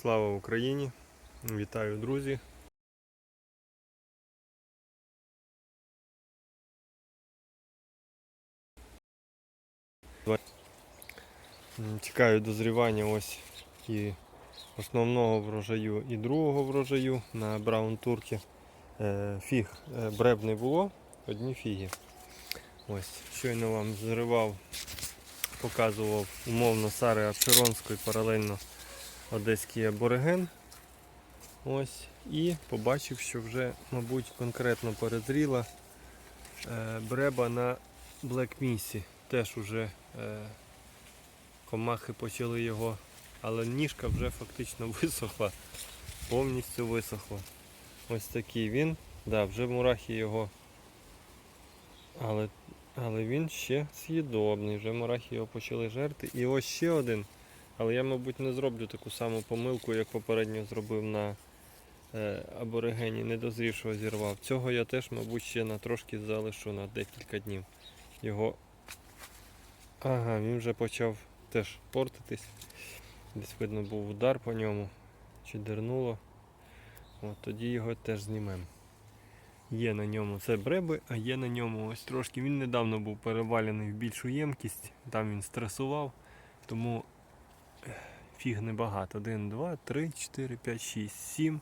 Слава Україні! Вітаю, друзі! Чекаю дозрівання ось і основного врожаю, і другого врожаю на Браун Туркі. Е, Фіг е, бреб не було, одні фіги. Ось, щойно вам зривав, показував умовно Сари Арчеронської паралельно одеський абориген. Ось, і побачив, що вже, мабуть, конкретно перезріла е, бреба на Black Missy. Теж уже е, комахи почали його, але ніжка вже фактично висохла, повністю висохла. Ось такий він. Да, вже мурахи його. Але, але він ще з'їдобний, вже мурахи його почали жерти. І ось ще один. Але я, мабуть, не зроблю таку саму помилку, як попередньо зробив на е, аборигені, недозрівшого зірвав. Цього я теж, мабуть, ще на трошки залишу на декілька днів. Його. Ага, він вже почав теж портитись. Десь видно був удар по ньому. Чи дернуло. От тоді його теж знімемо. Є на ньому це бреби, а є на ньому ось трошки. Він недавно був перевалений в більшу ємкість, там він стресував, тому фіг небагато. 1, 2, 3, 4, 5, 6, 7,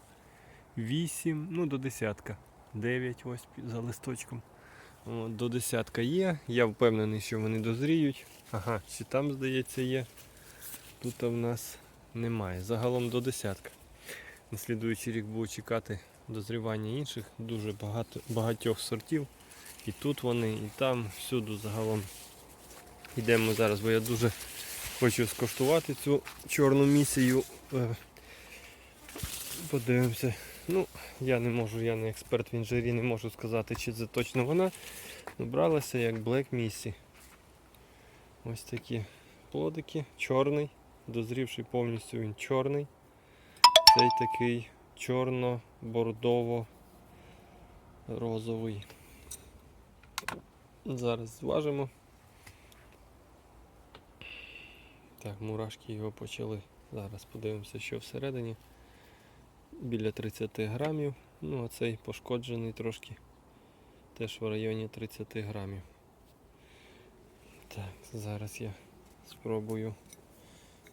8, ну до десятка. 9 ось за листочком. От, до десятка є. Я впевнений, що вони дозріють. Ага, чи там, здається, є. Тут в нас немає. Загалом до десятка. На слідуючий рік буду чекати дозрівання інших, дуже багато, багатьох сортів. І тут вони, і там, всюди загалом йдемо зараз, бо я дуже хочу скоштувати цю чорну місію. Е, Подивимося. Ну, я не можу, я не експерт в інжирі, не можу сказати, чи це точно вона. Ну, бралася як Black Missy. Ось такі плодики, чорний, дозрівший повністю він чорний. Цей такий чорно-бордово-розовий. Зараз зважимо. Так, мурашки його почали. Зараз подивимося, що всередині. Біля 30 грамів. Ну, а цей пошкоджений трошки. Теж в районі 30 грамів. Так, зараз я спробую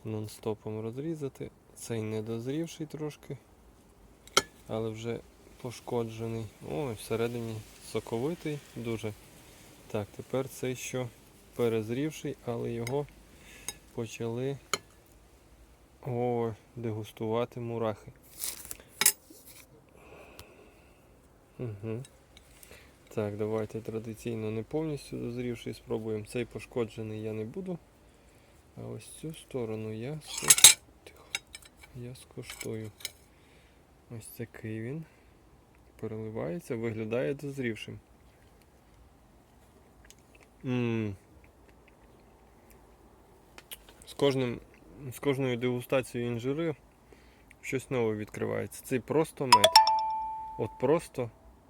нон-стопом розрізати. Цей недозрівший трошки, але вже пошкоджений. О, всередині соковитий дуже. Так, тепер цей що перезрівший, але його почали о, дегустувати мурахи. Угу. Так, давайте традиційно не повністю дозрівший спробуємо. Цей пошкоджений я не буду. А ось цю сторону я. Тихо. Я скоштую. Ось такий він. Переливається, виглядає дозрівшим. м З, кожним, з кожною дегустацією інжири щось нове відкривається. Цей просто мед. От просто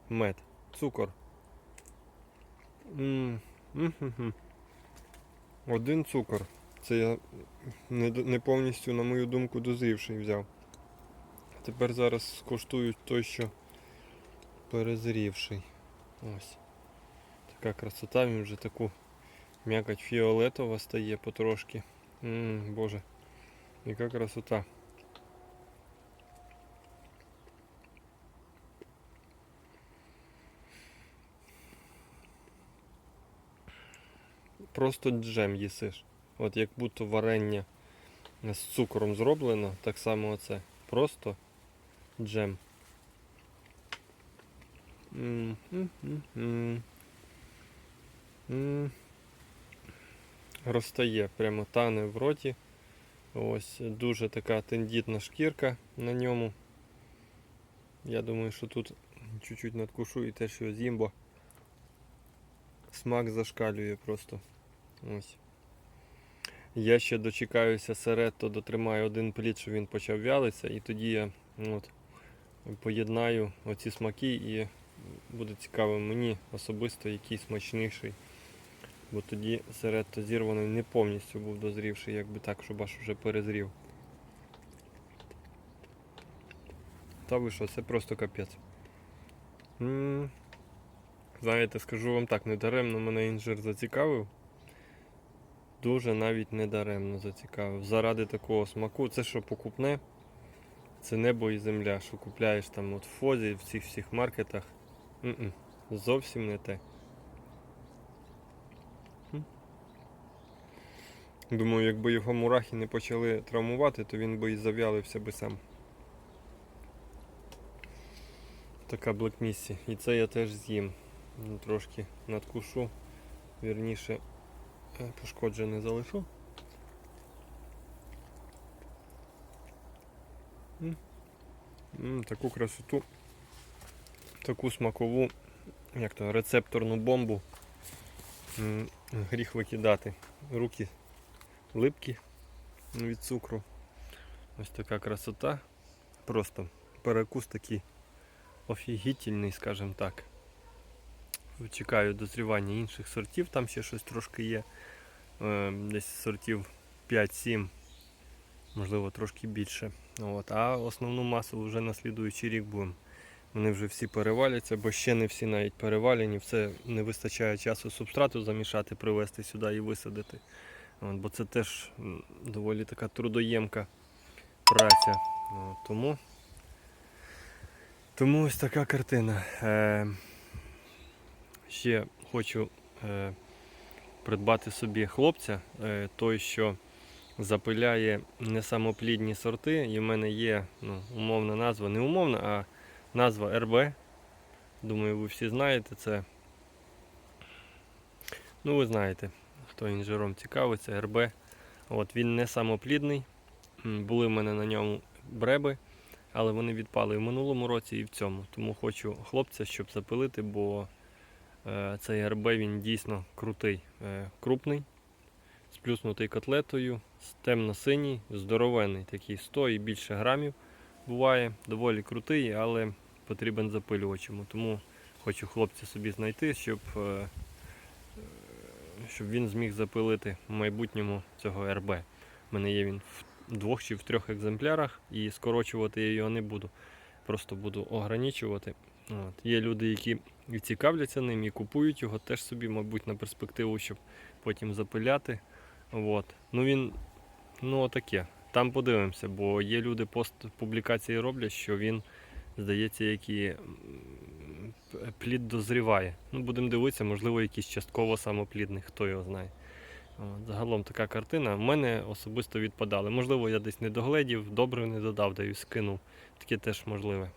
мед. Цукор. м м Один цукор. Це я не, не повністю, на мою думку, дозрівший взяв. Тепер зараз скуштую той, що перезрівший. Ось. Така красота, він вже таку м'якоть фіолетова стає потрошки. Ммм, боже, яка красота. Просто джем їсиш. От як будто варення з цукром зроблено, так само оце. Просто джем. М, м, м, м. М. Розтає, прямо тане в роті. Ось дуже така тендітна шкірка на ньому. Я думаю, що тут чуть-чуть надкушу і те, що з'їм, смак зашкалює просто. Ось. Я ще дочекаюся серед, то дотримаю один плід, щоб він почав вялитися, і тоді я ну, от, поєднаю оці смаки і буде цікаво мені особисто який смачніший. Бо тоді середто зірваний не повністю був дозрівший, якби так, щоб аж вже перезрів. Та ви що, це просто капець. М, Знаєте, скажу вам так, недаремно мене інжир зацікавив. Дуже навіть недаремно зацікавив. Заради такого смаку, це що покупне, це небо і земля, що купляєш там от в фозі, в цих всіх маркетах. М-м, зовсім не те. Думаю, якби його мурахи не почали травмувати, то він би і зав'ялився би сам. Така Missy. І це я теж з'їм. Ну, Трошки надкушу, вірніше е, пошкоджене залишу. М. М, Таку красоту, таку смакову, як то, рецепторну бомбу. М, Гріх викидати. Руки липкі від цукру. Ось така красота. Просто перекус такий офігітельний, скажімо так. Чекаю дозрівання інших сортів, там ще щось трошки є. Е, Десь сортів 5-7, можливо трошки більше. От. А основну масу вже на слідуючий рік будемо. Вони вже всі переваляться, бо ще не всі навіть перевалені. Все не вистачає часу субстрату замішати, привезти сюди і висадити. Бо це теж доволі така трудоємка праця. Тому, тому ось така картина. Е, ще хочу е, придбати собі хлопця, е, той, що запиляє несамоплідні сорти. І в мене є ну, умовна назва, не умовна, а назва РБ. Думаю, ви всі знаєте це. Ну, ви знаєте, хто інжиром цікавиться, РБ. От, він не самоплідний. Були в мене на ньому бреби, але вони відпали в минулому році, і в цьому. Тому хочу хлопця, щоб запилити, бо е, цей РБ він дійсно крутий, е, крупний, сплюснутий котлетою, темно-синій, здоровенний, такий 100 і більше грамів буває, доволі крутий, але потрібен запилювач йому. Тому хочу хлопця собі знайти, щоб, е, щоб він зміг запилити в майбутньому цього РБ. У мене є він в двох чи в трьох екземплярах і скорочувати я його не буду. Просто буду ограничувати. От. Є люди, які і цікавляться ним і купують його теж собі, мабуть, на перспективу, щоб потім запиляти. От. Ну він ну отаке. Там подивимося, бо є люди пост публікації роблять, що він, здається, п- плід дозріває. Ну, будемо дивитися, можливо, якийсь частково самоплідний, хто його знає. От, загалом така картина. В мене особисто відпадали. Можливо, я десь не догледів, добре не додав, да і скинув. Таке теж можливе.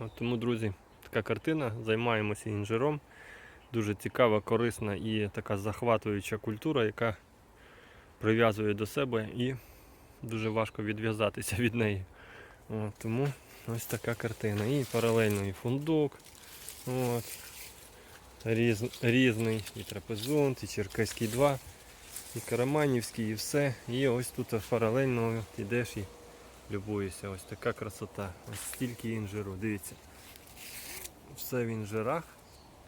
От, тому, друзі, така картина. Займаємося інжиром. Дуже цікава, корисна і така захватуюча культура, яка прив'язує до себе і дуже важко відв'язатися від неї. От, тому ось така картина. І паралельно і фундук. От. Різ, різний, і трапезунт, і черкаський 2, і караманівський, і все. І ось тут паралельно йдеш і любуєшся. Ось така красота. Ось стільки інжиру. Дивіться. Все в інжирах.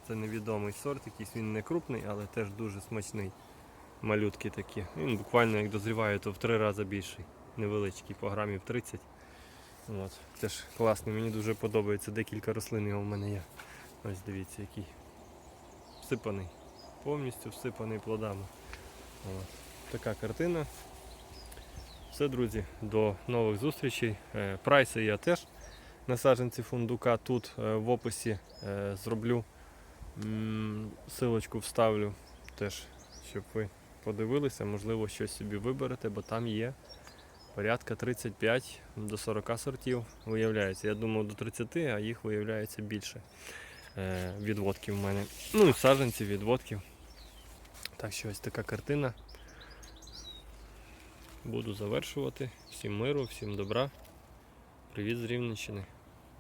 Це невідомий сорт, якийсь він не крупний, але теж дуже смачний. Малютки такі. Він буквально як дозріває, то в три рази більший. Невеличкий, по грамів 30. От. Теж класний, мені дуже подобається. Декілька рослин його в мене є. Ось дивіться, який всипаний. Повністю всипаний плодами. От. Така картина. Все, друзі, до нових зустрічей. Е, Прайси я теж на саджанці фундука тут е, в описі е, зроблю. Силочку вставлю теж, щоб ви подивилися, можливо, щось собі виберете, бо там є порядка 35 до 40 сортів виявляється. Я думав до 30, а їх виявляється більше е, відводків в мене. Ну і саджанців, відводків. Так що ось така картина. Буду завершувати. Всім миру, всім добра. Привіт з Рівненщини.